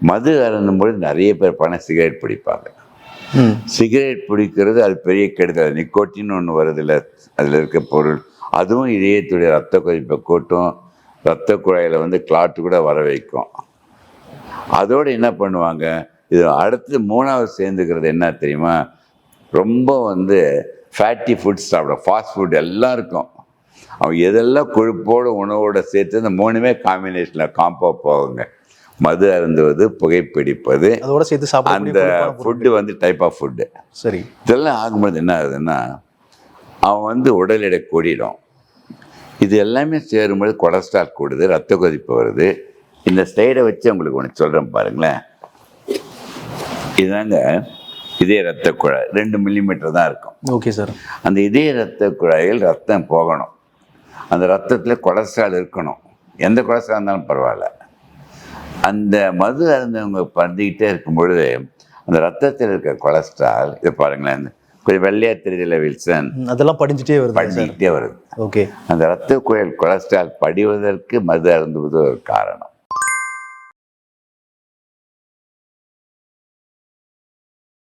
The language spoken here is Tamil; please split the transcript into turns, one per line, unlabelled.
மது அருந்தும்பொழுது நிறைய பேர் பணம் சிகரெட் பிடிப்பாங்க. சிகரெட் பிடிக்கிறது அது பெரிய கெடுதல். நிக்கோட்டின் ஒன்று வருதுல்ல அதில் இருக்க பொருள். அதுவும் இதயத்துடைய ரத்த கொதிப்பை கூட்டும். ரத்த குழாயில் வந்து கிளாட்டு கூட வர வைக்கும். அதோடு என்ன பண்ணுவாங்க? இது அடுத்து மூணாவது சேர்ந்துக்கிறது என்ன தெரியுமா? ரொம்ப வந்து ஃபேட்டி ஃபுட் சாப்பிட ஃபாஸ்ட் ஃபுட் எல்லாம் இருக்கும் அவன் எதெல்லாம் கொழுப்போட உணவோட சேர்த்து இந்த மூணுமே காம்பினேஷனில் காம்போ போகுங்க. மது அருந்துவது புகைப்பிடிப்பது
அதோட சேர்த்து சாப்பிடக்கூடிய
அந்த. ஃபுட்டு வந்து டைப் ஆஃப் ஃபுட்டு
சரி.
இதெல்லாம் ஆகும்போது என்ன ஆகுதுன்னா அவன் வந்து உடல் எடை கூடிடும். இது எல்லாமே சேரும்போது கொலஸ்ட்ரால் கூடுது ரத்த கொதிப்பு வருது. இந்த ஸ்லைடை வச்சு உங்களுக்கு ஒன்று சொல்கிறேன் பாருங்களேன். இதாங்க இதய ரத்த குழாய். ரெண்டு மில்லிமீட்டர் தான் இருக்கும்.
ஓகே சார்
அந்த இதய ரத்த குழாயில் ரத்தம் போகணும். அந்த ரத்தத்தில் கொலஸ்ட்ரால் இருக்கணும். எந்த கொலஸ்ட்ரால் இருந்தாலும் பரவாயில்ல. அந்த மது அருந்தவங்க பறந்துக்கிட்டே இருக்கும் பொழுது அந்த ரத்தத்தில் இருக்க கொலஸ்ட்ரால் இது பாருங்களேன் கொஞ்சம் வெள்ளையா தெரியுதுல வில்சன்?
அதெல்லாம் படிஞ்சுட்டே வருது சார்.
படிக்கிட்டே வருது.
ஓகே.
அந்த ரத்த குழல் கொலஸ்ட்ரால் படிவதற்கு மது அருந்துவது ஒரு காரணம்.